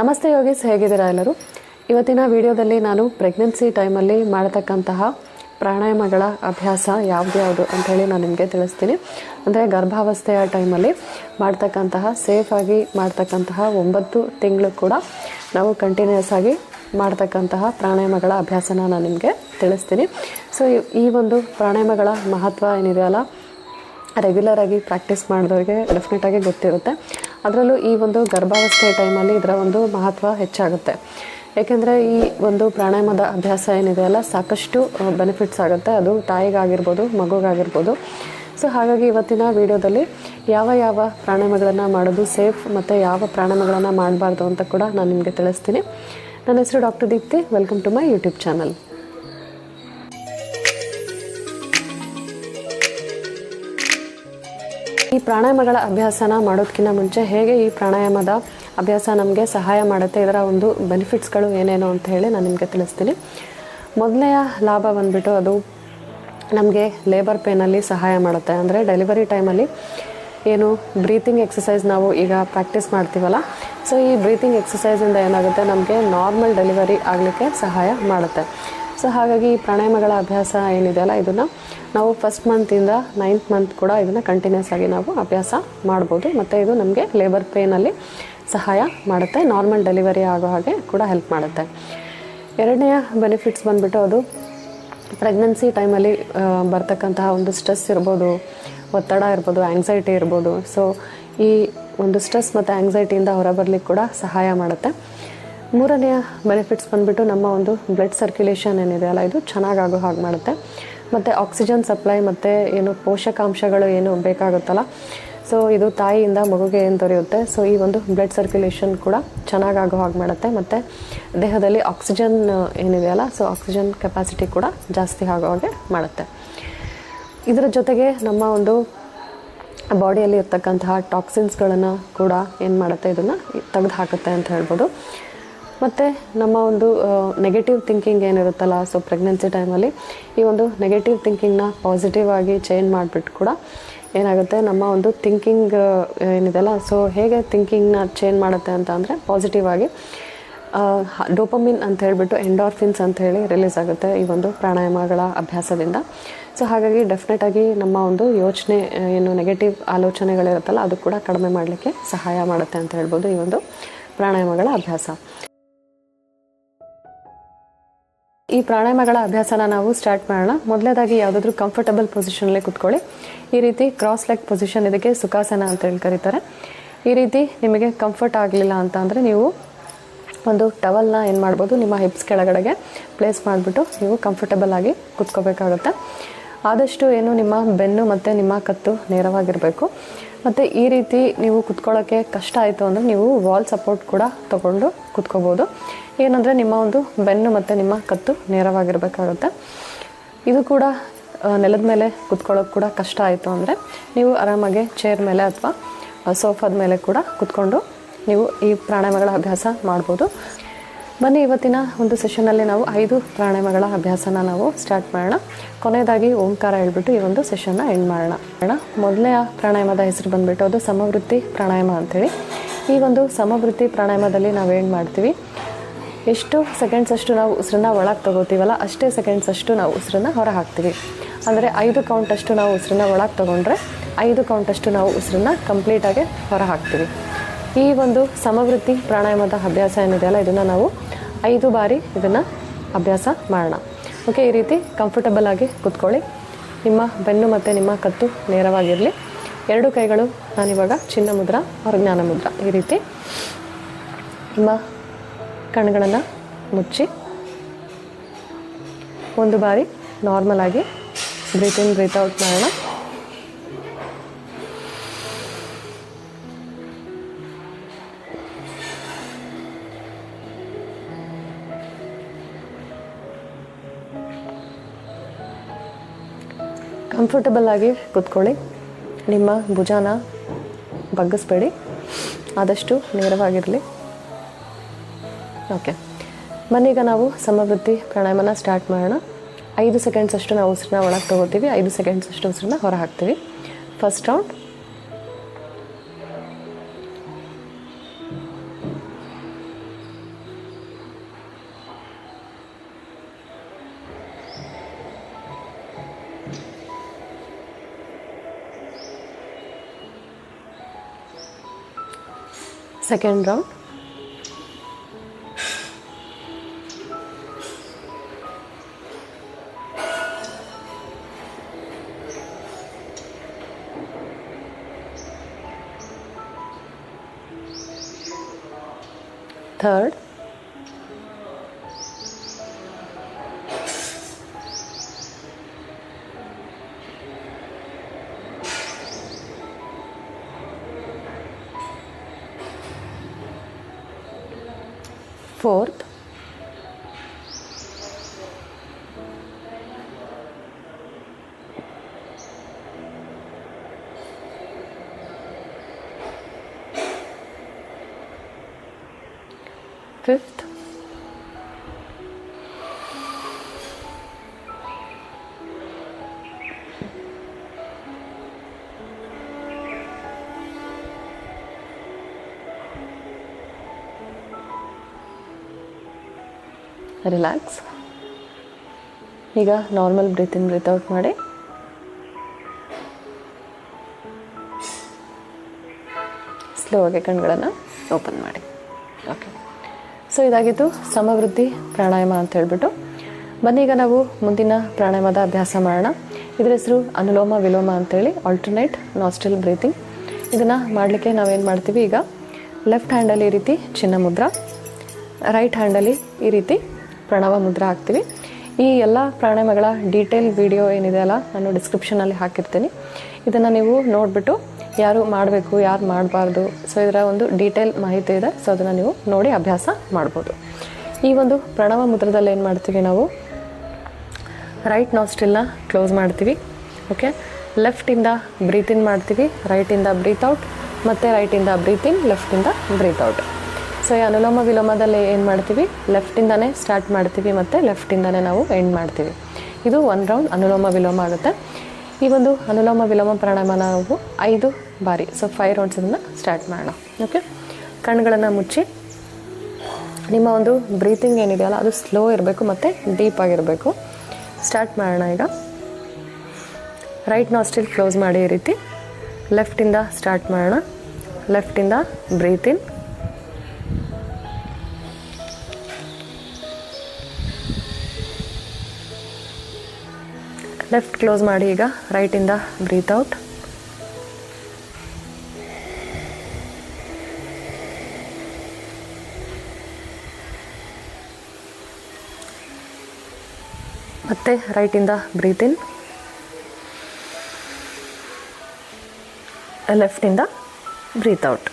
ನಮಸ್ತೆ ಯೋಗೀಸ್ ಹೇಗಿದ್ದೀರಾ ಎಲ್ಲರೂ? ಇವತ್ತಿನ ವಿಡಿಯೋದಲ್ಲಿ ನಾನು ಪ್ರೆಗ್ನೆನ್ಸಿ ಟೈಮಲ್ಲಿ ಮಾಡತಕ್ಕಂತಹ ಪ್ರಾಣಾಯಾಮಗಳ ಅಭ್ಯಾಸ ಯಾವ್ದ್ಯಾವುದು ಅಂಥೇಳಿ ನಾನು ನಿಮಗೆ ತಿಳಿಸ್ತೀನಿ. ಅಂದರೆ ಗರ್ಭಾವಸ್ಥೆಯ ಟೈಮಲ್ಲಿ ಮಾಡ್ತಕ್ಕಂತಹ ಸೇಫಾಗಿ ಮಾಡ್ತಕ್ಕಂತಹ ಒಂಬತ್ತು ತಿಂಗಳು ಕೂಡ ನಾವು ಕಂಟಿನ್ಯೂಸ್ ಆಗಿ ಮಾಡ್ತಕ್ಕಂತಹ ಪ್ರಾಣಾಯಾಮಗಳ ಅಭ್ಯಾಸನ ನಾನು ನಿಮಗೆ ತಿಳಿಸ್ತೀನಿ. ಸೊ ಈ ಒಂದು ಪ್ರಾಣಾಯಾಮಗಳ ಮಹತ್ವ ಏನಿದೆಯಲ್ಲ ರೆಗ್ಯುಲರಾಗಿ ಪ್ರಾಕ್ಟೀಸ್ ಮಾಡಿದವ್ರಿಗೆ ಡೆಫಿನೆಟಾಗಿ ಗೊತ್ತಿರುತ್ತೆ. ಅದರಲ್ಲೂ ಈ ಒಂದು ಗರ್ಭಾವಸ್ಥೆ ಟೈಮಲ್ಲಿ ಇದರ ಒಂದು ಮಹತ್ವ ಹೆಚ್ಚಾಗುತ್ತೆ. ಏಕೆಂದರೆ ಈ ಒಂದು ಪ್ರಾಣಾಯಾಮದ ಅಭ್ಯಾಸ ಏನಿದೆ ಅಲ್ಲ, ಸಾಕಷ್ಟು ಬೆನಿಫಿಟ್ಸ್ ಆಗುತ್ತೆ. ಅದು ತಾಯಿಗಾಗಿರ್ಬೋದು, ಮಗುಗಾಗಿರ್ಬೋದು. ಸೊ ಹಾಗಾಗಿ ಇವತ್ತಿನ ವಿಡಿಯೋದಲ್ಲಿ ಯಾವ ಯಾವ ಪ್ರಾಣಾಯಾಮಗಳನ್ನು ಮಾಡೋದು ಸೇಫ್ ಮತ್ತು ಯಾವ ಪ್ರಾಣಾಯಾಮಗಳನ್ನು ಮಾಡಬಾರ್ದು ಅಂತ ಕೂಡ ನಾನು ನಿಮಗೆ ತಿಳಿಸ್ತೀನಿ. ನನ್ನ ಹೆಸರು doctor Deepti. Welcome to my YouTube channel ಈ ಪ್ರಾಣಾಯಾಮಗಳ ಅಭ್ಯಾಸನ ಮಾಡೋದಕ್ಕಿಂತ ಮುಂಚೆ ಹೇಗೆ ಈ ಪ್ರಾಣಾಯಾಮದ ಅಭ್ಯಾಸ ನಮಗೆ ಸಹಾಯ ಮಾಡುತ್ತೆ, ಇದರ ಒಂದು ಬೆನಿಫಿಟ್ಸ್ಗಳು ಏನೇನು ಅಂತ ಹೇಳಿ ನಾನು ನಿಮಗೆ ತಿಳಿಸ್ತೀನಿ. ಮೊದಲನೆಯ ಲಾಭ ಬಂದ್ಬಿಟ್ಟು ಅದು ನಮಗೆ ಲೇಬರ್ ಪೇನಲ್ಲಿ ಸಹಾಯ ಮಾಡುತ್ತೆ. ಅಂದರೆ ಡೆಲಿವರಿ ಟೈಮಲ್ಲಿ ಏನು ಬ್ರೀತಿಂಗ್ ಎಕ್ಸಸೈಸ್ ನಾವು ಈಗ ಪ್ರಾಕ್ಟೀಸ್ ಮಾಡ್ತೀವಲ್ಲ ಸೊ ಈ ಬ್ರೀತಿಂಗ್ ಎಕ್ಸಸೈಸಿಂದ ಏನಾಗುತ್ತೆ, ನಮಗೆ ನಾರ್ಮಲ್ ಡೆಲಿವರಿ ಆಗಲಿಕ್ಕೆ ಸಹಾಯ ಮಾಡುತ್ತೆ. ಸೊ ಹಾಗಾಗಿ ಈ ಪ್ರಾಣಾಯಾಮಗಳ ಅಭ್ಯಾಸ ಏನಿದೆಯಲ್ಲ ಇದನ್ನು ನಾವು ಫಸ್ಟ್ ಮಂತಿಂದ ನೈನ್ತ್ ಮಂತ್ ಕೂಡ ಇದನ್ನು ಕಂಟಿನ್ಯೂಸ್ ಆಗಿ ನಾವು ಅಭ್ಯಾಸ ಮಾಡ್ಬೋದು. ಮತ್ತು ಇದು ನಮಗೆ ಲೇಬರ್ ಪೇನಲ್ಲಿ ಸಹಾಯ ಮಾಡುತ್ತೆ ನಾರ್ಮಲ್ ಡೆಲಿವರಿ ಆಗೋ ಹಾಗೆ ಕೂಡ ಹೆಲ್ಪ್ ಮಾಡುತ್ತೆ. ಎರಡನೆಯ ಬೆನಿಫಿಟ್ಸ್ ಬಂದ್ಬಿಟ್ಟು ಅದು ಪ್ರೆಗ್ನೆನ್ಸಿ ಟೈಮಲ್ಲಿ ಬರ್ತಕ್ಕಂತಹ ಒಂದು ಸ್ಟ್ರೆಸ್ ಇರ್ಬೋದು, ಒತ್ತಡ ಇರ್ಬೋದು ಆ್ಯಂಗ್ಸೈಟಿ ಇರ್ಬೋದು. ಸೊ ಈ ಒಂದು ಸ್ಟ್ರೆಸ್ ಮತ್ತು ಆ್ಯಂಗ್ಸೈಟಿಯಿಂದ ಹೊರಬರ್ಲಿಕ್ಕೆ ಕೂಡ ಸಹಾಯ ಮಾಡುತ್ತೆ. ಮೂರನೆಯ ಬೆನಿಫಿಟ್ಸ್ ಬಂದ್ಬಿಟ್ಟು ನಮ್ಮ ಒಂದು ಬ್ಲಡ್ ಸರ್ಕ್ಯುಲೇಷನ್ ಏನಿದೆ ಅಲ್ಲ, ಇದು ಚೆನ್ನಾಗಾಗೋ ಹಾಗೆ ಮಾಡುತ್ತೆ. ಮತ್ತು ಆಕ್ಸಿಜನ್ ಸಪ್ಲೈ ಮತ್ತು ಏನು ಪೋಷಕಾಂಶಗಳು ಏನು ಬೇಕಾಗುತ್ತಲ್ಲ ಸೊ ಇದು ತಾಯಿಯಿಂದ ಮಗುಗೆ ಏನು ದೊರೆಯುತ್ತೆ ಸೊ ಈ ಒಂದು ಬ್ಲಡ್ ಸರ್ಕ್ಯುಲೇಷನ್ ಕೂಡ ಚೆನ್ನಾಗಾಗೋ ಹಾಗೆ ಮಾಡುತ್ತೆ. ಮತ್ತು ದೇಹದಲ್ಲಿ ಆಕ್ಸಿಜನ್ ಏನಿದೆಯಲ್ಲ ಸೊ ಆಕ್ಸಿಜನ್ ಕೆಪಾಸಿಟಿ ಕೂಡ ಜಾಸ್ತಿ ಆಗೋ ಹಾಗೆ ಮಾಡುತ್ತೆ. ಇದರ ಜೊತೆಗೆ ನಮ್ಮ ಒಂದು ಬಾಡಿಯಲ್ಲಿ ಇರ್ತಕ್ಕಂತಹ ಟಾಕ್ಸಿನ್ಸ್ಗಳನ್ನು ಕೂಡ ಏನು ಮಾಡುತ್ತೆ, ಇದನ್ನು ತೆಗೆದು ಹಾಕುತ್ತೆ ಅಂತ ಹೇಳ್ಬೋದು. ಮತ್ತು ನಮ್ಮ ಒಂದು ನೆಗೆಟಿವ್ ಥಿಂಕಿಂಗ್ ಏನಿರುತ್ತಲ್ಲ ಸೊ ಪ್ರೆಗ್ನೆನ್ಸಿ ಟೈಮಲ್ಲಿ ಈ ಒಂದು ನೆಗೆಟಿವ್ ಥಿಂಕಿಂಗ್ನ ಪಾಸಿಟಿವ್ ಆಗಿ ಚೇಂಜ್ ಮಾಡಿಬಿಟ್ಟು ಕೂಡ ಏನಾಗುತ್ತೆ, ನಮ್ಮ ಒಂದು ಥಿಂಕಿಂಗ್ ಏನಿದೆಲ್ಲ ಸೊ ಹೇಗೆ ಥಿಂಕಿಂಗ್ನ ಚೇಂಜ್ ಮಾಡುತ್ತೆ ಅಂತ ಅಂದರೆ ಪಾಸಿಟಿವ್ ಆಗಿ ಡೋಪಮಿನ್ ಅಂತ ಹೇಳಿಬಿಟ್ಟು ಎಂಡಾರ್ಫಿನ್ಸ್ ಅಂತ ಹೇಳಿ ರಿಲೀಸ್ ಆಗುತ್ತೆ ಈ ಒಂದು ಪ್ರಾಣಾಯಾಮಗಳ ಅಭ್ಯಾಸದಿಂದ. ಸೊ ಹಾಗಾಗಿ ಡೆಫಿನೆಟಾಗಿ ನಮ್ಮ ಒಂದು ಯೋಚನೆ ಏನು ನೆಗೆಟಿವ್ ಆಲೋಚನೆಗಳಿರುತ್ತಲ್ಲ, ಅದು ಕೂಡ ಕಡಿಮೆ ಮಾಡಲಿಕ್ಕೆ ಸಹಾಯ ಮಾಡುತ್ತೆ ಅಂತ ಹೇಳ್ಬೋದು ಈ ಒಂದು ಪ್ರಾಣಾಯಾಮಗಳ ಅಭ್ಯಾಸ. ಈ ಪ್ರಾಣಾಯಾಮಗಳ ಅಭ್ಯಾಸನ ನಾವು ಸ್ಟಾರ್ಟ್ ಮಾಡೋಣ. ಮೊದಲೇದಾಗಿ ಯಾವುದಾದ್ರೂ ಕಂಫರ್ಟಬಲ್ ಪೊಸಿಷನಲ್ಲೇ ಕುತ್ಕೊಳ್ಳಿ. ಈ ರೀತಿ ಕ್ರಾಸ್ ಲೆಗ್ ಪೊಸಿಷನ್ ಇದಕ್ಕೆ ಸುಖಾಸನ ಅಂತ ಹೇಳಿ ಕರೀತಾರೆ. ಈ ರೀತಿ ನಿಮಗೆ ಕಂಫರ್ಟ್ ಆಗಲಿಲ್ಲ ಅಂತ ಅಂದರೆ ನೀವು ಒಂದು ಟವಲ್ನ ಏನು ಮಾಡ್ಬೋದು, ನಿಮ್ಮ ಹಿಪ್ಸ್ ಕೆಳಗಡೆಗೆ ಪ್ಲೇಸ್ ಮಾಡಿಬಿಟ್ಟು ನೀವು ಕಂಫರ್ಟಬಲ್ ಆಗಿ ಕುತ್ಕೋಬೇಕಾಗುತ್ತೆ. ಆದಷ್ಟು ಏನು ನಿಮ್ಮ ಬೆನ್ನು ಮತ್ತು ನಿಮ್ಮ ಕತ್ತು ನೇರವಾಗಿರಬೇಕು. ಮತ್ತು ಈ ರೀತಿ ನೀವು ಕುತ್ಕೊಳ್ಳೋಕ್ಕೆ ಕಷ್ಟ ಆಯಿತು ಅಂದರೆ ನೀವು ವಾಲ್ ಸಪೋರ್ಟ್ ಕೂಡ ತಗೊಂಡು ಕುತ್ಕೋಬೋದು. ಏನಂದರೆ ನಿಮ್ಮ ಒಂದು ಬೆನ್ನು ಮತ್ತು ನಿಮ್ಮ ಕತ್ತು ನೇರವಾಗಿರಬೇಕಾಗುತ್ತೆ. ಇದು ಕೂಡ ನೆಲದ ಮೇಲೆ ಕುತ್ಕೊಳ್ಳೋಕೆ ಕೂಡ ಕಷ್ಟ ಆಯಿತು ಅಂದರೆ ನೀವು ಆರಾಮಾಗಿ ಚೇರ್ ಮೇಲೆ ಅಥವಾ ಸೋಫಾದ ಮೇಲೆ ಕೂಡ ಕುತ್ಕೊಂಡು ನೀವು ಈ ಪ್ರಾಣಾಯಾಮಗಳ ಅಭ್ಯಾಸ ಮಾಡ್ಬೋದು. ಬನ್ನಿ, ಇವತ್ತಿನ ಒಂದು ಸೆಷನಲ್ಲಿ ನಾವು ಐದು ಪ್ರಾಣಾಯಾಮಗಳ ಅಭ್ಯಾಸನ ನಾವು ಸ್ಟಾರ್ಟ್ ಮಾಡೋಣ. ಕೊನೆಯದಾಗಿ ಓಂಕಾರ ಹೇಳ್ಬಿಟ್ಟು ಈ ಒಂದು ಸೆಷನ್ನ ಎಂಡ್ ಮಾಡೋಣ. ಮೊದಲನೆಯ ಪ್ರಾಣಾಯಾಮದ ಹೆಸರು ಬಂದುಬಿಟ್ಟು ಅದು ಸಮವೃತ್ತಿ ಪ್ರಾಣಾಯಾಮ ಅಂಥೇಳಿ ಈ ಒಂದು ಸಮವೃತ್ತಿ ಪ್ರಾಣಾಯಾಮದಲ್ಲಿ ನಾವು ಏನು ಮಾಡ್ತೀವಿ? ಎಷ್ಟು ಸೆಕೆಂಡ್ಸ್ ಅಷ್ಟು ನಾವು ಉಸಿರನ್ನ ಒಳಗೆ ತೊಗೋತೀವಲ್ಲ, ಅಷ್ಟೇ ಸೆಕೆಂಡ್ಸ್ ಅಷ್ಟು ನಾವು ಉಸಿರನ್ನ ಹೊರ ಹಾಕ್ತೀವಿ. ಅಂದರೆ ಐದು ಕೌಂಟಷ್ಟು ನಾವು ಉಸಿರನ್ನ ಒಳಗೆ ತೊಗೊಂಡ್ರೆ ಐದು ಕೌಂಟಷ್ಟು ನಾವು ಉಸಿರನ್ನ ಕಂಪ್ಲೀಟಾಗಿ ಹೊರ ಹಾಕ್ತೀವಿ. ಈ ಒಂದು ಸಮವೃತ್ತಿ ಪ್ರಾಣಾಯಾಮದ ಅಭ್ಯಾಸ ಏನಿದೆಯಲ್ಲ, ಇದನ್ನು ನಾವು ಐದು ಬಾರಿ ಇದನ್ನು ಅಭ್ಯಾಸ ಮಾಡೋಣ. ಓಕೆ ಈ ರೀತಿ ಕಂಫರ್ಟಬಲ್ ಆಗಿ ಕೂತ್ಕೊಳ್ಳಿ. ನಿಮ್ಮ ಬೆನ್ನು ಮತ್ತು ನಿಮ್ಮ ಕತ್ತು ನೇರವಾಗಿರಲಿ. ಎರಡು ಕೈಗಳು ನಾನಿವಾಗ ಚಿನ್ನ ಮುದ್ರ ಅವ್ರ ಜ್ಞಾನ ಮುದ್ರ. ಈ ರೀತಿ ನಿಮ್ಮ ಕಣ್ಗಳನ್ನು ಮುಚ್ಚಿ ಒಂದು ಬಾರಿ ನಾರ್ಮಲ್ ಆಗಿ ಬ್ರೀತ್ ಇನ್ ಬ್ರೀತ್ ಔಟ್ ಮಾಡೋಣ. ಕಂಫರ್ಟಬಲ್ ಆಗಿ ಕೂತ್ಕೊಳ್ಳಿ. ನಿಮ್ಮ ಭುಜಾನ ಬಗ್ಗಿಸ್ಬೇಡಿ. ಆದಷ್ಟು ನೇರವಾಗಿರಲಿ. ಓಕೆ ಮನೀಗ ನಾವು ಸಮವೃದ್ಧಿ ಪ್ರಾಣಾಯಾಮನ ಸ್ಟಾರ್ಟ್ ಮಾಡೋಣ. ಐದು ಸೆಕೆಂಡ್ಸ್ ಅಷ್ಟು ನಾವು ಉಸಿರನ್ನ ಒಳಗೆ ತೊಗೋತೀವಿ. ಐದು ಸೆಕೆಂಡ್ಸ್ ಅಷ್ಟು ಉಸಿರನ್ನ ಹೊರ ಹಾಕ್ತೀವಿ first round second round third relax ಈಗ normal breathe in breathe out ಮಾಡಿ. ಸ್ಲೋ ಆಗಿ ಕಣ್ಗಳನ್ನು ಓಪನ್ ಮಾಡಿ. ಓಕೆ ಸೊ ಇದಾಗಿತ್ತು ಸಮವೃದ್ಧಿ ಪ್ರಾಣಾಯಾಮ ಅಂತ ಹೇಳ್ಬಿಟ್ಟು. ಬನ್ನಿ ಈಗ ನಾವು ಮುಂದಿನ ಪ್ರಾಣಾಯಾಮದ ಅಭ್ಯಾಸ ಮಾಡೋಣ. ಇದರ ಹೆಸರು ಅನುಲೋಮ ವಿಲೋಮ ಅಂತೇಳಿ ಆಲ್ಟರ್ನೇಟ್ ನಾಸ್ಟಿಲ್ ಬ್ರೀತಿಂಗ್ ಇದನ್ನು ಮಾಡಲಿಕ್ಕೆ ನಾವೇನು ಮಾಡ್ತೀವಿ ಈಗ? ಲೆಫ್ಟ್ ಹ್ಯಾಂಡಲ್ಲಿ ಈ ರೀತಿ ಚಿನ್ನ ಮುದ್ರ ರೈಟ್ ಹ್ಯಾಂಡಲ್ಲಿ ಈ ರೀತಿ ಪ್ರಣವ ಮುದ್ರ ಹಾಕ್ತೀವಿ ಈ ಎಲ್ಲ ಪ್ರಾಣಾಯಾಮಗಳ ಡೀಟೇಲ್ ವಿಡಿಯೋ ಏನಿದೆ ಅಲ್ಲ, ನಾನು ಡಿಸ್ಕ್ರಿಪ್ಷನಲ್ಲಿ ಹಾಕಿರ್ತೀನಿ. ಇದನ್ನು ನೀವು ನೋಡಿಬಿಟ್ಟು ಯಾರು ಮಾಡಬೇಕು, ಯಾರು ಮಾಡಬಾರ್ದು, ಸೊ ಇದರ ಒಂದು ಡೀಟೇಲ್ ಮಾಹಿತಿ ಇದೆ, ಸೊ ಅದನ್ನು ನೀವು ನೋಡಿ ಅಭ್ಯಾಸ ಮಾಡ್ಬೋದು. ಈ ಒಂದು ಪ್ರಣವ ಮುದ್ರದಲ್ಲಿ ಏನು ಮಾಡ್ತೀವಿ ನಾವು? ರೈಟ್ ನಾಸ್ಟಿಲ್ನ ಕ್ಲೋಸ್ ಮಾಡ್ತೀವಿ ಓಕೆ ಲೆಫ್ಟಿಂದ ಬ್ರೀತ್ ಇನ್ ಮಾಡ್ತೀವಿ ರೈಟಿಂದ ಬ್ರೀತ್ ಔಟ್ ಮತ್ತು ರೈಟಿಂದ ಬ್ರೀತ್ ಇನ್ ಲೆಫ್ಟಿಂದ ಬ್ರೀತ್ ಔಟ್ ಸೊ ಈ ಅನುಲೋಮ ವಿಲೋಮದಲ್ಲಿ ಏನು ಮಾಡ್ತೀವಿ? ಲೆಫ್ಟಿಂದನೇ ಸ್ಟಾರ್ಟ್ ಮಾಡ್ತೀವಿ ಮತ್ತು ಲೆಫ್ಟಿಂದನೇ ನಾವು ಎಂಡ್ ಮಾಡ್ತೀವಿ. ಇದು ಒನ್ ರೌಂಡ್ ಅನುಲೋಮ ವಿಲೋಮ ಆಗುತ್ತೆ. ಈ ಒಂದು ಅನುಲೋಮ ವಿಲೋಮ ಪ್ರಾಣಾಯಾಮ ನಾವು ಐದು ಬಾರಿ ಸೊ ಫೈವ್ ರೌಂಡ್ಸ್ ಇದನ್ನು ಸ್ಟಾರ್ಟ್ ಮಾಡೋಣ. ಓಕೆ ಕಣ್ಗಳನ್ನು ಮುಚ್ಚಿ, ನಿಮ್ಮ ಒಂದು ಬ್ರೀತಿಂಗ್ ಏನಿದೆಯಲ್ಲ, ಅದು ಸ್ಲೋ ಇರಬೇಕು ಮತ್ತು ಡೀಪ್ ಆಗಿರಬೇಕು. ಸ್ಟಾರ್ಟ್ ಮಾಡೋಣ ಈಗ. ರೈಟ್ ನಾಸ್ಟಿಲ್ ಕ್ಲೋಸ್ ಮಾಡಿ ಈ ರೀತಿ. ಲೆಫ್ಟಿಂದ ಸ್ಟಾರ್ಟ್ ಮಾಡೋಣ. ಲೆಫ್ಟಿಂದ ಬ್ರೀತ್ ಲೆಫ್ಟ್ ಕ್ಲೋಸ್ ಮಾಡಿ ಈಗ ರೈಟಿಂದ ಬ್ರೀತ್ ಔಟ್ ಮತ್ತೆ ರೈಟಿಂದ breathe in ಲೆಫ್ಟಿಂದ breathe out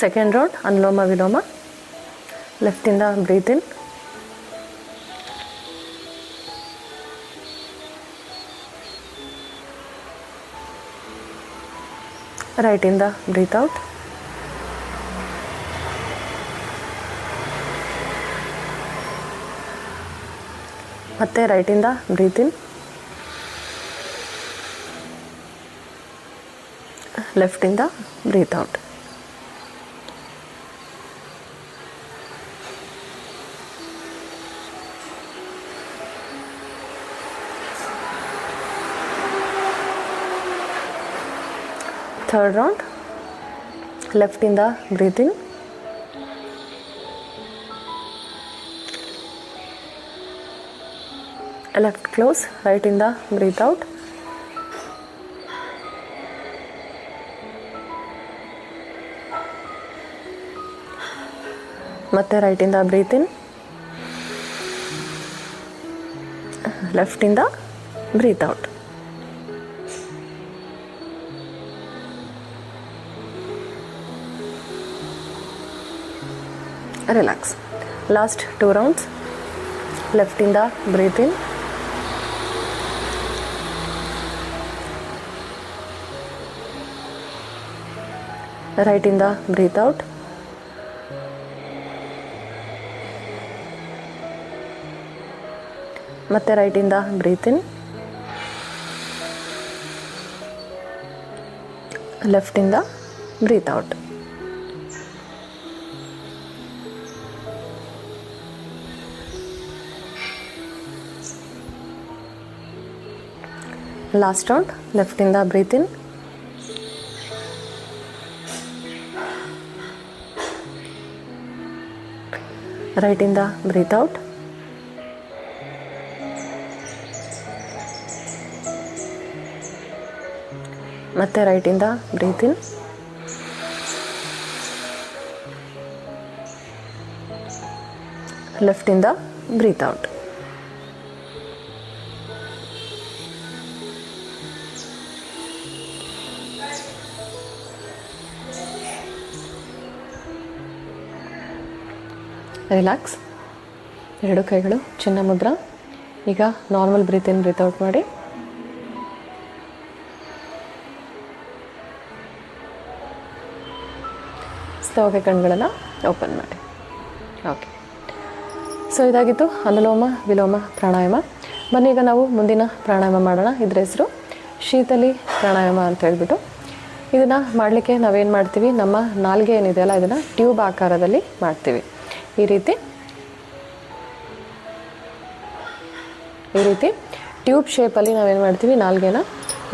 second round anulom vilom ಲೆಫ್ಟಿಂದ breathe in ರೈಟಿಂದ ಬ್ರೀತ್ ಔಟ್ ಮತ್ತೆ ರೈಟಿಂದ breathe in ಲೆಫ್ಟಿಂದ breathe out third round ಲೆಫ್ಟಿಂದ breathe in left close ರೈಟಿಂದ breathe out ಮತ್ತೆ ರೈಟಿಂದ ಬ್ರೀತ್ ಇನ್ ಲೆಫ್ಟಿಂದ breathe out relax last two rounds ಲೆಫ್ಟಿಂದ breathe in ರೈಟಿಂದ breathe out ಮತ್ತೆ ರೈಟಿಂದ breathe in ಲೆಫ್ಟಿಂದ breathe out last round ಲೆಫ್ಟಿಂದ ಬ್ರೀತ್ ಇನ್ ರೈಟಿಂದ breathe out ಮತ್ತೆ ರೈಟಿಂದ ಬ್ರೀತ್ ಇನ್ ಲೆಫ್ಟಿಂದ ಬ್ರೀತ್ ಔಟ್ Relax ಎರಡು ಕೈಗಳು, ಚಿನ್ನ ಮುದ್ರ. ಈಗ ನಾರ್ಮಲ್ ಬ್ರೀತ್ ಇನ್ ಬ್ರೀತ್ ಮಾಡಿ. ಸ್ಲೋಗೆ ಕಣ್ಗಳನ್ನು ಓಪನ್ ಮಾಡಿ. ಓಕೆ ಸೊ ಇದಾಗಿತ್ತು ಅನುಲೋಮ, ವಿಲೋಮ, ಪ್ರಾಣಾಯಾಮ. ಬನ್ನಿ, ಈಗ ನಾವು ಮುಂದಿನ ಪ್ರಾಣಾಯಾಮ ಮಾಡೋಣ. ಇದರ ಹೆಸರು ಶೀತಲಿ ಪ್ರಾಣಾಯಾಮ ಅಂತ ಹೇಳ್ಬಿಟ್ಟು. ಇದನ್ನು ಮಾಡಲಿಕ್ಕೆ ನಾವೇನು ಮಾಡ್ತೀವಿ? ನಮ್ಮ ನಾಲ್ಗೆ ಏನಿದೆಯಲ್ಲ, ಇದನ್ನು ಟ್ಯೂಬ್ ಆಕಾರದಲ್ಲಿ ಮಾಡ್ತೀವಿ. ಈ ರೀತಿ. ಈ ರೀತಿ. ಟ್ಯೂಬ್ ಶೇಪಲ್ಲಿ ನಾವೇನು ಮಾಡ್ತೀವಿ? ನಾಲ್ಗೆನ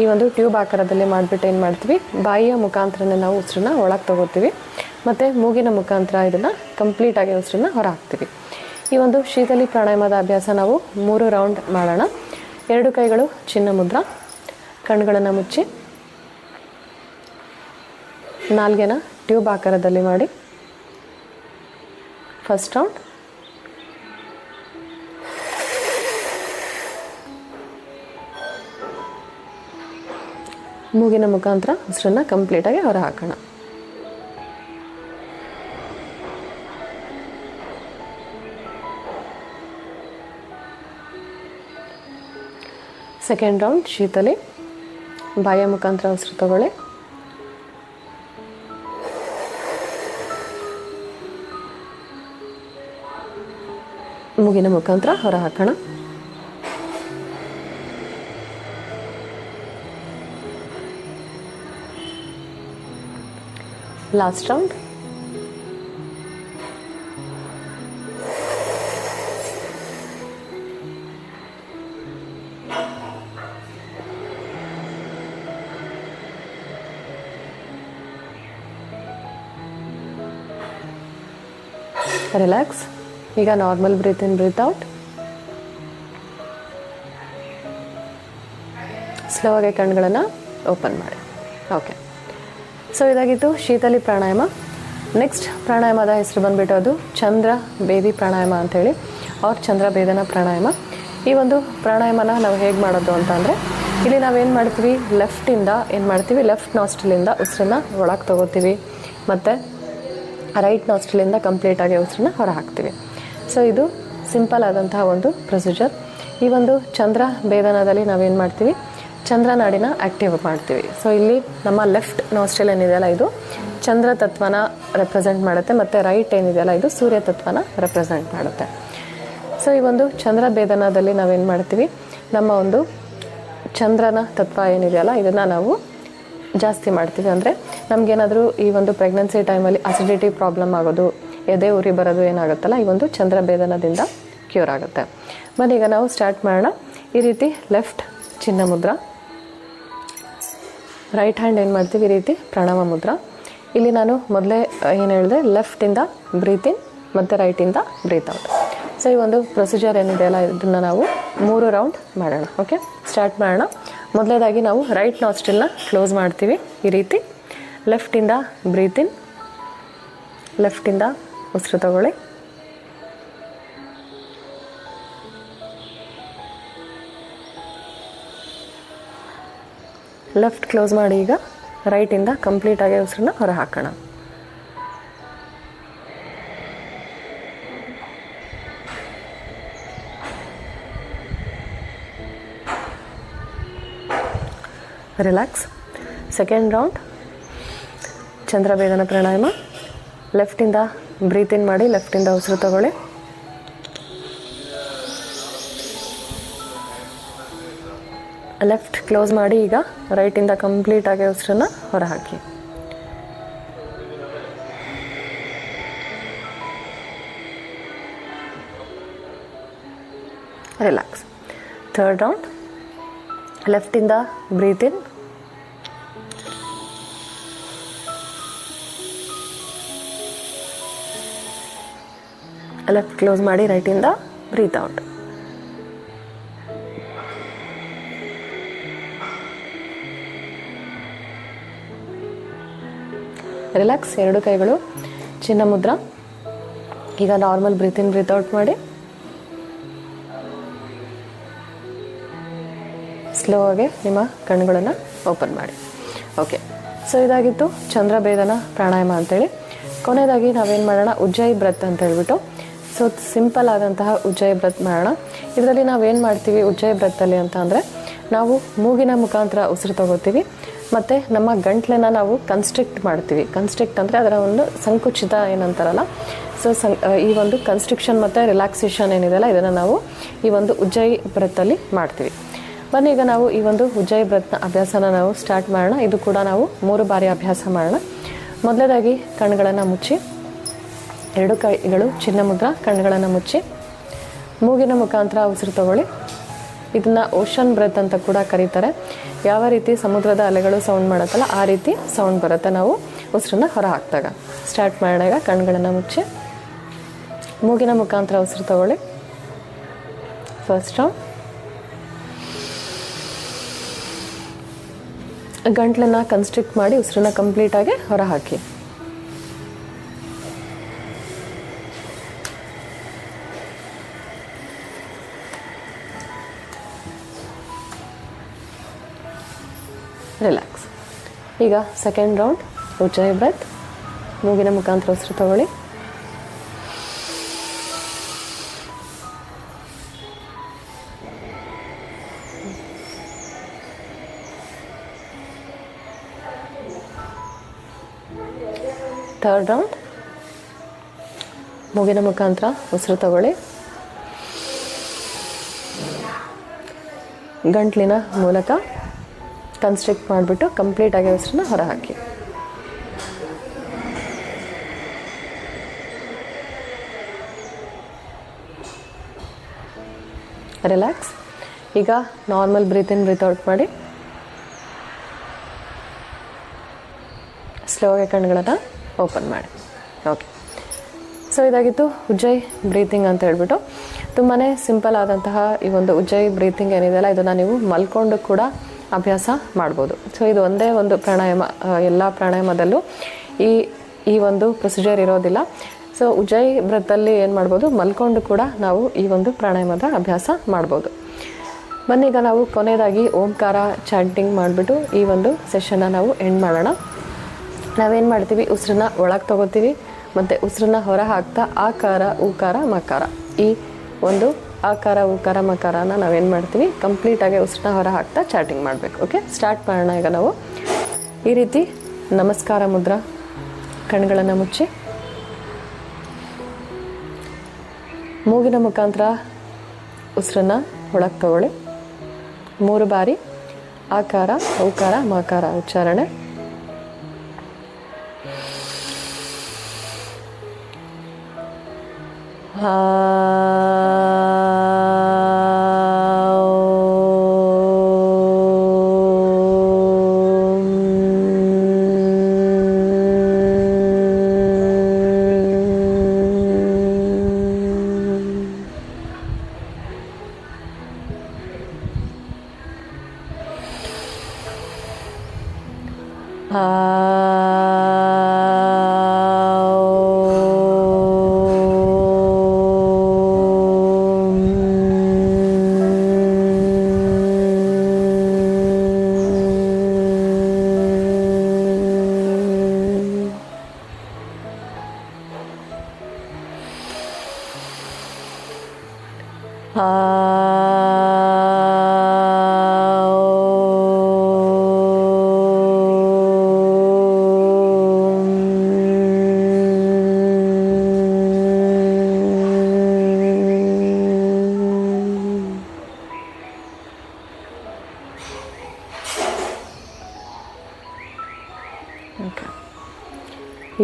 ಈ ಒಂದು ಟ್ಯೂಬ್ ಆಕಾರದಲ್ಲಿ ಮಾಡಿಬಿಟ್ಟು ಏನು ಮಾಡ್ತೀವಿ? ಬಾಯಿಯ ಮುಖಾಂತರನೇ ನಾವು ಉಸಿರನ್ನ ಒಳಗೆ ತಗೋತೀವಿ. ಮತ್ತು ಮೂಗಿನ ಮುಖಾಂತರ ಇದನ್ನು ಕಂಪ್ಲೀಟಾಗಿ ಉಸಿರನ್ನ ಹೊರ ಹಾಕ್ತೀವಿ ಈ ಒಂದು ಶೀತಲಿ ಪ್ರಾಣಾಯಾಮದ ಅಭ್ಯಾಸ ನಾವು ಮೂರು ರೌಂಡ್ ಮಾಡೋಣ. ಎರಡು ಕೈಗಳು ಚಿನ್ನ ಮುದ್ರ ಕಣ್ಗಳನ್ನು ಮುಚ್ಚಿ ನಾಲ್ಗೆನ ಟ್ಯೂಬ್ ಆಕಾರದಲ್ಲಿ ಮಾಡಿ ಫಸ್ಟ್ ರೌಂಡ್ ಮೂಗಿನ ಮುಖಾಂತರ ಕಂಪ್ಲೀಟ್ ಕಂಪ್ಲೀಟಾಗಿ ಹೊರ ಹಾಕೋಣ. ಸೆಕೆಂಡ್ ರೌಂಡ್ ಶೀತಲೆ. ಬಾಯ ಮುಖಾಂತರ ಉಸಿರು ತಗೊಳ್ಳಿ. ಮೂಗಿನ ಮುಖಾಂತರ ಹೊರ ಹಾಕೋಣ. ಲಾಸ್ಟ್ ರೌಂಡ್ ರಿಲ್ಯಾಕ್ಸ್ ಈಗ normal breathe in breathe out slow ಆಗಿ ಕಣ್ಗಳನ್ನು ಓಪನ್ ಮಾಡಿ. ಓಕೆ ಸೊ ಇದಾಗಿತ್ತು ಶೀತಲಿ ಪ್ರಾಣಾಯಾಮ. ನೆಕ್ಸ್ಟ್ ಪ್ರಾಣಾಯಾಮದ ಹೆಸರು ಬಂದುಬಿಟ್ಟು ಅದು ಚಂದ್ರ ಬೇದಿ ಪ್ರಾಣಾಯಾಮ ಅಂಥೇಳಿ. ಅವ್ರ ಚಂದ್ರ ಭೇದನ ಪ್ರಾಣಾಯಾಮ. ಈ ಒಂದು ಪ್ರಾಣಾಯಾಮನ ನಾವು ಹೇಗೆ ಮಾಡೋದು ಅಂತ ಅಂದರೆ, ಇಲ್ಲಿ ನಾವೇನು ಮಾಡ್ತೀವಿ? ಲೆಫ್ಟಿಂದ ಏನು ಮಾಡ್ತೀವಿ? ಲೆಫ್ಟ್ ನಾಸ್ಟ್ಲಿಂದ ಉಸಿರನ್ನ ಒಳಗೆ ತಗೋತೀವಿ. ಮತ್ತು ರೈಟ್ ನಾಸ್ಟ್ಲಿಂದ ಕಂಪ್ಲೀಟಾಗಿ ಉಸಿರನ್ನ ಹೊರ ಹಾಕ್ತೀವಿ ಸೊ ಇದು ಸಿಂಪಲ್ ಆದಂತಹ ಒಂದು ಪ್ರೊಸೀಜರ್ ಈ ಒಂದು ಚಂದ್ರ ಭೇದನದಲ್ಲಿ ನಾವೇನು ಮಾಡ್ತೀವಿ? ಚಂದ್ರನಾಡಿನ ಆ್ಯಕ್ಟಿವ್ ಮಾಡ್ತೀವಿ. ಸೊ ಇಲ್ಲಿ ನಮ್ಮ ಲೆಫ್ಟ್ ನಾಸ್ಟ್ರಲ್ ಏನಿದೆಯಲ್ಲ ಇದು? ಚಂದ್ರ ತತ್ವನ ರೆಪ್ರೆಸೆಂಟ್ ಮಾಡುತ್ತೆ, ಮತ್ತು ರೈಟ್ ಏನಿದೆಯಲ್ಲ ಇದು? ಸೂರ್ಯ ತತ್ವನ ರೆಪ್ರೆಸೆಂಟ್ ಮಾಡುತ್ತೆ. ಸೊ ಈ ಒಂದು ಚಂದ್ರ ಭೇದನದಲ್ಲಿ ನಾವೇನು ಮಾಡ್ತೀವಿ? ನಮ್ಮ ಒಂದು ಚಂದ್ರನ ತತ್ವ ಏನಿದೆಯಲ್ಲ, ಇದನ್ನು ನಾವು ಜಾಸ್ತಿ ಮಾಡ್ತೀವಿ. ಅಂದರೆ ನಮಗೇನಾದರೂ ಈ ಒಂದು ಪ್ರೆಗ್ನೆನ್ಸಿ ಟೈಮಲ್ಲಿ ಅಸಿಡಿಟಿ ಪ್ರಾಬ್ಲಮ್ ಆಗೋದು ಎದೆ ಉರಿ ಬರೋದು ಏನಾಗುತ್ತಲ್ಲ, ಈ ಒಂದು ಚಂದ್ರ ಭೇದನದಿಂದ ಕ್ಯೂರ್ ಆಗುತ್ತೆ. ಈಗ ನಾವು ಸ್ಟಾರ್ಟ್ ಮಾಡೋಣ. ಈ ರೀತಿ ಲೆಫ್ಟ್ ಚಿನ್ನ ಮುದ್ರ ರೈಟ್ ಹ್ಯಾಂಡ್ ಏನು ಮಾಡ್ತೀವಿ? ಈ ರೀತಿ ಪ್ರಣವ ಮುದ್ರ. ಇಲ್ಲಿ ನಾನು ಮೊದಲೇ ಏನು ಹೇಳಿದೆ? ಲೆಫ್ಟಿಂದ ಬ್ರೀತ್ ಇನ್ ಮತ್ತು ರೈಟಿಂದ ಬ್ರೀತ್ ಔಟ್ ಸೊ ಈ ಒಂದು ಪ್ರೊಸೀಜರ್ ಏನಿದೆಯಲ್ಲ ಇದನ್ನು ನಾವು ಮೂರು ರೌಂಡ್ ಮಾಡೋಣ ಓಕೆ ಸ್ಟಾರ್ಟ್ ಮಾಡೋಣ. ಮೊದಲೇದಾಗಿ ನಾವು ರೈಟ್ ನಾಸ್ಟಿಲ್ನ ಕ್ಲೋಸ್ ಮಾಡ್ತೀವಿ. ಈ ರೀತಿ ಲೆಫ್ಟಿಂದ ಬ್ರೀತ್ ಇನ್ ಲೆಫ್ಟಿಂದ ಉಸಿರು ತಗೊಳ್ಳಿ. ಲೆಫ್ಟ್ ಕ್ಲೋಸ್ ಮಾಡಿ ಈಗ. ರೈಟಿಂದ ಕಂಪ್ಲೀಟಾಗಿ ಉಸಿರನ್ನ ಹೊರ ಹಾಕೋಣ. Relax second round Chandrabhedana pranayama ಲೆಫ್ಟಿಂದ breathe in ಮಾಡಿ ಲೆಫ್ಟಿಂದ ಉಸಿರು ತಗೊಳ್ಳಿ. ಲೆಫ್ಟ್ ಕ್ಲೋಸ್ ಮಾಡಿ ಈಗ ರೈಟಿಂದ ಕಂಪ್ಲೀಟಾಗಿ ಉಸಿರನ್ನ ಹೊರ ಹಾಕಿ ರಿಲ್ಯಾಕ್ಸ್ ಥರ್ಡ್ ರೌಂಡ್ ಲೆಫ್ಟಿಂದ ಬ್ರೀತ್ ಇನ್ ಲೆಫ್ಟ್ ಕ್ಲೋಸ್ ಮಾಡಿ ರೈಟಿಂದ ಬ್ರೀತ್ ಔಟ್. ರಿಲ್ಯಾಕ್ಸ್ ಎರಡು ಕೈಗಳು, ಚಿನ್ನ ಮುದ್ರ. ಈಗ normal breathe in breathe out ಮಾಡಿ. ಸ್ಲೋ ಆಗಿ ನಿಮ್ಮ ಕಣ್ಣುಗಳನ್ನು ಓಪನ್ ಮಾಡಿ. ಓಕೆ ಸೊ ಇದಾಗಿತ್ತು ಚಂದ್ರಭೇದನ ಪ್ರಾಣಾಯಾಮ ಅಂತೇಳಿ. ಕೊನೆಯದಾಗಿ ನಾವೇನು ಮಾಡೋಣ ಉಜ್ಜಯಿ ಬ್ರತ್ ಅಂತ ಹೇಳ್ಬಿಟ್ಟು ಸೊ ಸಿಂಪಲ್ ಆದಂತಹ ಉಜ್ಜಯ ಬ್ರತ್ ಮಾಡೋಣ. ಇದರಲ್ಲಿ ನಾವೇನು ಮಾಡ್ತೀವಿ ಉಜ್ಜಯ ವ್ರತದಲ್ಲಿ ಅಂತ ಅಂದರೆ, ನಾವು ಮೂಗಿನ ಮುಖಾಂತರ ಉಸಿರು ತಗೋತೀವಿ, ಮತ್ತು ನಮ್ಮ ಗಂಟ್ಲನ್ನ ನಾವು ಕನ್ಸ್ಟ್ರಿಕ್ಟ್ ಮಾಡ್ತೀವಿ. ಕನ್ಸ್ಟ್ರಿಕ್ಟ್ ಅಂದರೆ ಅದರ ಒಂದು ಸಂಕುಚಿತ ಏನಂತಾರಲ್ಲ? ಸೊ ಸಂ ಈ ಒಂದು ಕನ್ಸ್ಟ್ರಿಕ್ಷನ್ ಮತ್ತು ರಿಲ್ಯಾಕ್ಸೇಷನ್ ಏನಿದೆಯಲ್ಲ, ಇದನ್ನು ನಾವು ಈ ಒಂದು ಉಜ್ಜಯಿ ವ್ರತದಲ್ಲಿ ಮಾಡ್ತೀವಿ. ಬನ್ನಿ, ಈಗ ನಾವು ಈ ಒಂದು ಉಜ್ಜಯ ಬ್ರತ್ನ ಅಭ್ಯಾಸನ ನಾವು ಸ್ಟಾರ್ಟ್ ಮಾಡೋಣ. ಇದು ಕೂಡ ನಾವು ಮೂರು ಬಾರಿ ಅಭ್ಯಾಸ ಮಾಡೋಣ. ಮೊದಲನೇದಾಗಿ ಕಣ್ಣುಗಳನ್ನು ಮುಚ್ಚಿ ಎರಡು ಕೈಗಳು, ಚಿನ್ನ ಮುದ್ರ, ಕಣ್ಣುಗಳನ್ನು ಮುಚ್ಚಿ, ಮೂಗಿನ ಮುಖಾಂತರ ಉಸಿರು ತಗೊಳ್ಳಿ. ಇದನ್ನು ಓಷನ್ ಬ್ರೆತ್ ಅಂತ ಕೂಡ ಕರೀತಾರೆ. ಯಾವ ರೀತಿ ಸಮುದ್ರದ ಅಲೆಗಳು ಸೌಂಡ್ ಮಾಡುತ್ತಲ್ಲ, ಆ ರೀತಿ ಸೌಂಡ್ ಬರುತ್ತೆ. ನಾವು ಉಸಿರನ್ನ ಹೊರ ಹಾಕಿದಾಗ ಸ್ಟಾರ್ಟ್ ಮಾಡಿದಾಗ ಕಣ್ಣುಗಳನ್ನು ಮುಚ್ಚಿ, ಮೂಗಿನ ಮುಖಾಂತರ ಉಸಿರು ತಗೊಳ್ಳಿ. ಫಸ್ಟ್ ಗಂಟ್ಲನ್ನ ಕನ್ಸ್ಟ್ರಿಕ್ಟ್ ಮಾಡಿ ಉಸಿರನ್ನ ಕಂಪ್ಲೀಟಾಗಿ ಹೊರ ಹಾಕಿ ರಿಲ್ಯಾಕ್ಸ್ ಈಗ ಸೆಕೆಂಡ್ ರೌಂಡ್ ಉಜ್ಜಾಯಿ ಬ್ರೆತ್ ಮೂಗಿನ ಮುಖಾಂತರ ಉಸಿರು ತಗೊಳ್ಳಿ. ಥರ್ಡ್ ರೌಂಡ್ ಮೂಗಿನ ಮುಖಾಂತರ ಉಸಿರು ತಗೊಳ್ಳಿ. ಗಂಟ್ಲಿನ ಮೂಲಕ ಕನ್ಸ್ಟ್ರಿಕ್ಟ್ ಮಾಡಿಬಿಟ್ಟು ಕಂಪ್ಲೀಟಾಗಿ ಹೊರ ಹೊರಹಾಕಿ. ರಿಲ್ಯಾಕ್ಸ್ ಈಗ normal breathe in breathe out ಮಾಡಿ. ಸ್ಲೋಗೆ ಕಣ್ಗಳನ್ನು ಓಪನ್ ಮಾಡಿ. ಓಕೆ ಸೊ ಇದಾಗಿತ್ತು ಉಜ್ಜಯ್ ಬ್ರೀತಿಂಗ್ ಅಂತ ಹೇಳ್ಬಿಟ್ಟು. ತುಂಬಾ ಸಿಂಪಲ್ ಆದಂತಹ ಈ ಒಂದು ಉಜ್ಜಯ್ ಬ್ರೀತಿಂಗ್ ಏನಿದೆಯಲ್ಲ ಇದನ್ನು ನೀವು ಮಲ್ಕೊಂಡು ಕೂಡ ಅಭ್ಯಾಸ ಮಾಡ್ಬೋದು. ಸೊ ಇದು ಒಂದೇ ಒಂದು ಪ್ರಾಣಾಯಾಮ ಎಲ್ಲ ಪ್ರಾಣಾಯಾಮದಲ್ಲೂ ಈ ಈ ಒಂದು ಪ್ರೊಸೀಜರ್ ಇರೋದಿಲ್ಲ. ಸೊ ಉಜ್ಜಯ್ ಬ್ರತಲ್ಲಿ ಏನು ಮಾಡ್ಬೋದು, ಮಲ್ಕೊಂಡು ಕೂಡ ನಾವು ಈ ಒಂದು ಪ್ರಾಣಾಯಾಮದ ಅಭ್ಯಾಸ ಮಾಡ್ಬೋದು. ಈಗ ನಾವು ಕೊನೆಯದಾಗಿ ಓಂಕಾರ ಚಾಂಟಿಂಗ್ ಮಾಡಿಬಿಟ್ಟು ಈ ಒಂದು ಸೆಷನ್ನ ನಾವು ಎಂಡ್ ಮಾಡೋಣ. ನಾವೇನು ಮಾಡ್ತೀವಿ, ಉಸಿರನ್ನ ಒಳಗೆ ತಗೋತೀವಿ, ಮತ್ತು ಉಸಿರನ್ನ ಹೊರ ಹಾಕ್ತಾ ಆಕಾರ, ಉಕಾರ, ಮಕಾರ ಈ ಒಂದು ಆಕಾರ ಉಕಾರ ಮಕಾರನ ನಾವೇನು ಮಾಡ್ತೀವಿ? ಕಂಪ್ಲೀಟಾಗಿ ಉಸಿರನ್ನ ಹೊರ ಹಾಕ್ತಾ ಚಾಟಿಂಗ್ ಮಾಡಬೇಕು ಓಕೆ ಸ್ಟಾರ್ಟ್ ಮಾಡೋಣ ಈಗ ನಾವು. ಈ ರೀತಿ ನಮಸ್ಕಾರ ಮುದ್ರ ಕಣ್ಗಳನ್ನು ಮುಚ್ಚಿ. ಮೂಗಿನ ಮುಖಾಂತರ ಉಸಿರನ್ನ ಒಳಗೆ ತಗೊಳ್ಳಿ. ಮೂರು ಬಾರಿ ಆಕಾರ, ಔಕಾರ, ಮಕಾರ ಉಚ್ಚಾರಣೆ. ಓಕೆ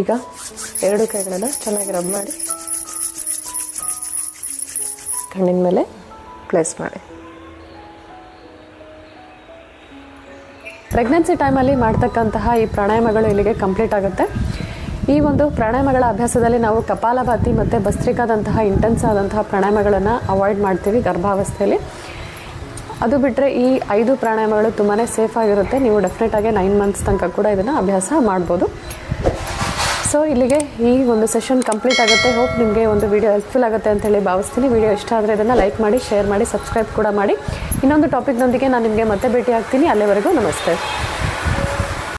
ಈಗ ಎರಡು ಕೈಗಳನ್ನು ಚೆನ್ನಾಗಿ ರಬ್ ಮಾಡಿ ಕಣ್ಣಿನ ಮೇಲೆ ಪ್ಲೇಸ್ ಮಾಡಿ. ಪ್ರೆಗ್ನೆನ್ಸಿ ಟೈಮಲ್ಲಿ ಮಾಡ್ತಕ್ಕಂತಹ ಈ ಪ್ರಾಣಾಯಾಮಗಳು ಇಲ್ಲಿಗೆ ಕಂಪ್ಲೀಟ್ ಆಗುತ್ತೆ. ಈ ಒಂದು ಪ್ರಾಣಾಯಾಮಗಳ ಅಭ್ಯಾಸದಲ್ಲಿ ನಾವು ಕಪಾಲಭಾತಿ ಮತ್ತು ಭಸ್ತ್ರಿಕಾದಂತಹ ಇಂಟೆನ್ಸ್ ಆದಂತಹ ಪ್ರಾಣಾಯಾಮಗಳನ್ನು ಅವಾಯ್ಡ್ ಮಾಡ್ತೀವಿ ಗರ್ಭಾವಸ್ಥೆಯಲ್ಲಿ. ಅದು ಬಿಟ್ಟರೆ ಈ ಐದು ಪ್ರಾಣಾಯಾಮಗಳು ತುಂಬಾ ಸೇಫ್ ಆಗಿರುತ್ತೆ. ನೀವು ಡೆಫಿನೆಟಾಗಿ ನೈನ್ ಮಂತ್ಸ್ ತನಕ ಕೂಡ ಇದನ್ನು ಅಭ್ಯಾಸ ಮಾಡ್ಬೋದು. ಸೊ ಇಲ್ಲಿಗೆ ಈ ಒಂದು ಸೆಷನ್ ಕಂಪ್ಲೀಟ್ ಆಗುತ್ತೆ. ಹೋಪ್ ನಿಮಗೆ ಒಂದು ವಿಡಿಯೋ ಹೆಲ್ಪ್ಫುಲ್ ಆಗುತ್ತೆ ಅಂತ ಹೇಳಿ ಭಾವಿಸ್ತೀನಿ. ವಿಡಿಯೋ ಇಷ್ಟ ಆದರೆ ಇದನ್ನು ಲೈಕ್ ಮಾಡಿ ಶೇರ್ ಮಾಡಿ ಸಬ್ಸ್ಕ್ರೈಬ್ ಕೂಡ ಮಾಡಿ. ಇನ್ನೊಂದು ಟಾಪಿಕ್ನೊಂದಿಗೆ ನಾನು ನಿಮಗೆ ಮತ್ತೆ ಭೇಟಿ ಆಗ್ತೀನಿ. ಅಲ್ಲಿವರೆಗೂ ನಮಸ್ತೆ.